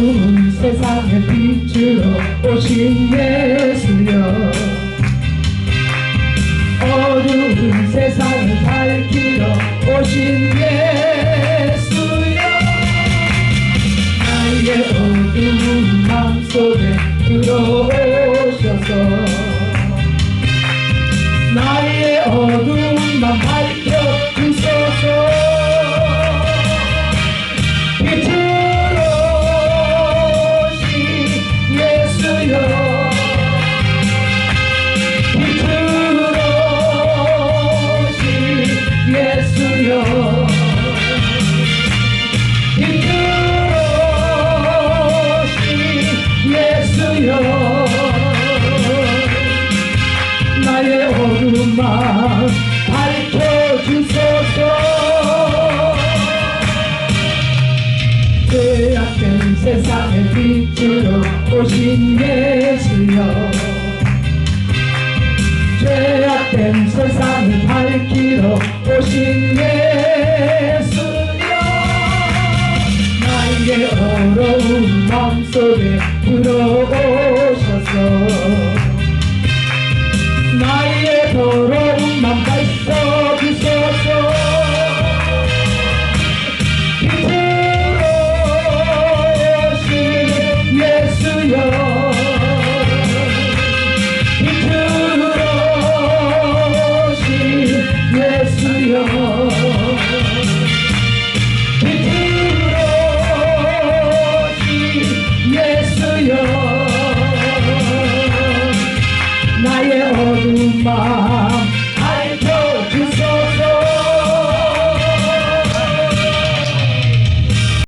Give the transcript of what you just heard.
어두운 세상에 빛으로 오신 예수여. 어두운 세상 밝혀주소서. 죄악된 세상의 빛으로 오신 예수여. 죄악된 세상을 밝히러 오신 예수여. 나에게 어려운 마음속에 들어오